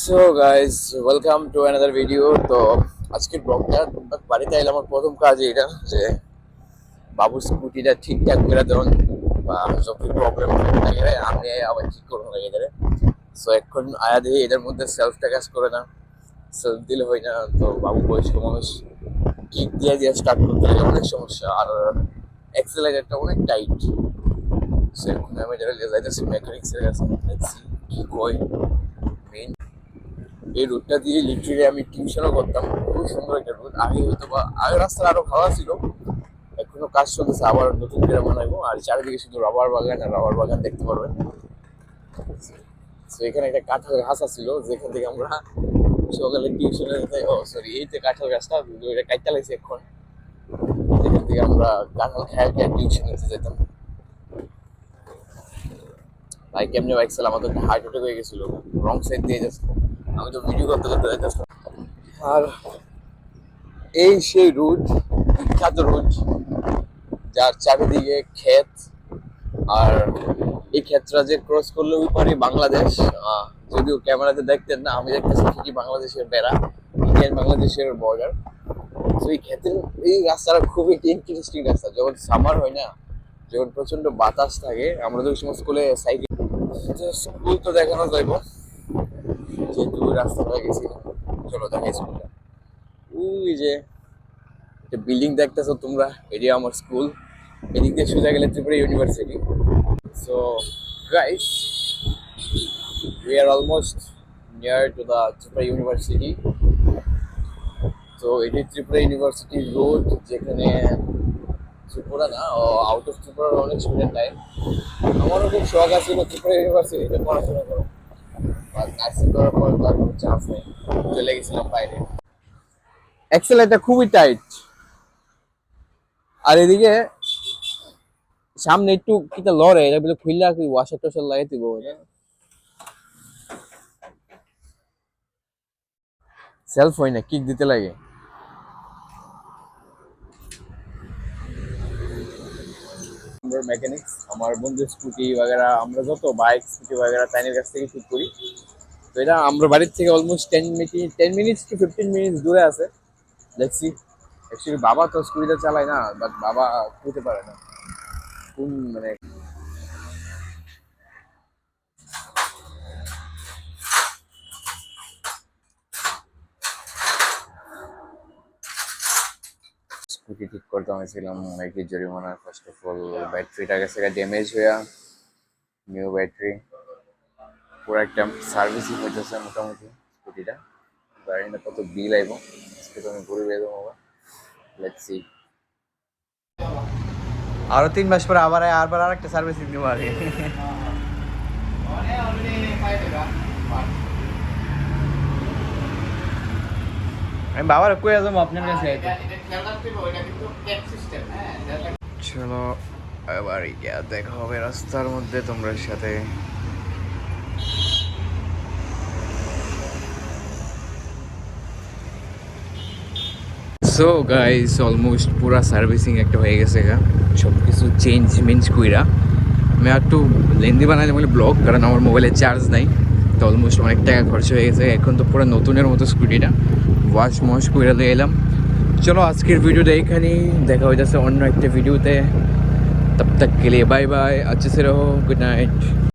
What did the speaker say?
So guys welcome to another video তো আজকের ব্লগটা টুকটাক বাড়িতে এলে আমার প্রথম কাজ এটা, যে বাবুর স্কুটিটা ঠিকঠাক করে ধরুন, বা যত প্রবলেম থাকে আমি আবার ঠিক করব লাগে এদের। সো এখন আয়া দিয়ে এদের মধ্যে সেলফটা কাজ করে না সেলফ দিলে হয় না, তো বাবু বয়স্ক মানুষ কিক দিয়ে দিয়ে স্টার্ট করতে গেলে অনেক সমস্যা। আর অ্যাক্সেলারেটরটা অনেক টাইট সেরকম আমি যেটা যাইতেছি মেকানিক্সের কাছে কি কই মেইন এই রোডটা দিয়ে লিটারেলি আমি টিউশনও করতাম। খুব সুন্দর একটা রোড আগে হয়তো বা আগের রাস্তা আরও ভালো ছিল। এখনও কাজ চলতেছে, আবার নতুন করে বানাবো। আর চারিদিকে শুধু রাবার বাগান আর রাবার বাগান দেখতে পারবেন। তো এখানে একটা কাঁঠাল গাছ ছিল যেখান থেকে আমরা সকালে টিউশনে ও সরি এই যে কাঁঠাল গাছটা এটা কাইটা লাগছে এখন। যেখান থেকে আমরা কাঁঠাল খাই খাই টিউশনে যেতাম। ভাই, কেমনে বাইক চালা, আমাদের হার্ট অ্যাটাক হয়ে গেছিল। রং সাইড দিয়ে যাচ্ছে। আমি তো ভিডিও করতে করতে আর এই সেই রুট বিখ্যাত রুট যার চারিদিকে ক্ষেত, আর এই ক্ষেত্রটা যে ক্রস করলে ওই পারে বাংলাদেশ। যদিও ক্যামেরাতে দেখতেন না, আমি দেখতেছি ঠিকই বাংলাদেশের বেড়া, ইন্ডিয়ান বাংলাদেশের বর্ডার তো এই ক্ষেত্রে, এই রাস্তাটা খুবই ইন্টারেস্টিং রাস্তা। যখন সামার হয় না, যখন প্রচণ্ড বাতাস থাকে, আমরা তো সময় স্কুলে সাইকেল স্কুল তো দেখানো যাইব। যেহেতু রাস্তাটা গেছি চলো দেখাই স্কুলটা ওই যে একটা বিল্ডিং দেখতেছো তোমরা এটি আমার স্কুল এদিক দিয়ে সোজা গেলে ত্রিপুরা ইউনিভার্সিটি সো গাইস তো এটি ত্রিপুরা ইউনিভার্সিটি রোড যেখানে ত্রিপুরা না আউট অফ ত্রিপুরার অনেক স্টুডেন্ট নাই। আমারও খুব শখ আছিল ত্রিপুরা ইউনিভার্সিটিতে পড়াশোনা করো নার্সিং করার পর তার কোনো চান্স নেই। চলে গেছিলাম বাইরে। এক্সেলেটটা খুবই টাইট আর এদিকে সামনে একটু কিটা লড়ে এটা বলে খুললা কি ওয়াশার টোশার লাগাই দিব সেলফ হয় না কিক দিতে লাগে। আমরা মেকানিক্স আমার বন্ধু স্কুটি বাগেরা আমরা যত বাইক স্কুটি বাগেরা কাছ থেকে শুট করি। তো এটা আমরা বাড়ির থেকে almost ten minute ten minutes to fifteen minutes দূরে আছে। দেখছি অ্যাকচুয়ালি বাবা তো স্কুটিটা চালায় না বাট বাবা খুঁজতে পারে না। কোন মানে স্কুটি ঠিক করতে হয়েছিলাম একটি জরিমানা ফার্স্ট অফ অল ব্যাটারিটা গেছে ড্যামেজ হয়ে নিউ ব্যাটারি পুরো একটা সার্ভিসিং হইতেছে মোটামুটি স্কুটিটা। গাড়ি না কত বিল আইব, আজকে তো আমি ঘুরে বেরো বাবা লেটস সি আরও তিন মাস পরে আবার আরবার আরেকটা সার্ভিসিং নিব আগে আমি বাবার কই যাব আপনার কাছে চলো, এবার দেখা হবে রাস্তার মধ্যে তোমরা সাথে। সো গাইস অলমোস্ট পুরা সার্ভিসিং একটা হয়ে গেছে গা। সব কিছু চেঞ্জ মেঞ্জ কইরা। আমি একটু লেন্দি বানাইলাম বলে ব্লগ কারণ আমার মোবাইলে চার্জ নাই। তো অলমোস্ট অনেক টাকা খরচ হয়ে গেছে। এখন তো পুরো নতুনের মতো স্কুটিটা ওয়াশ মশ কইরা লিয়ে এলাম। চলো আজকের ভিডিওটা এখানেই দেখা হয়ে যাচ্ছে অন্য একটা ভিডিওতে তব তক কে লিয়ে বাই বাই আচ্ছা সে রহো। Good night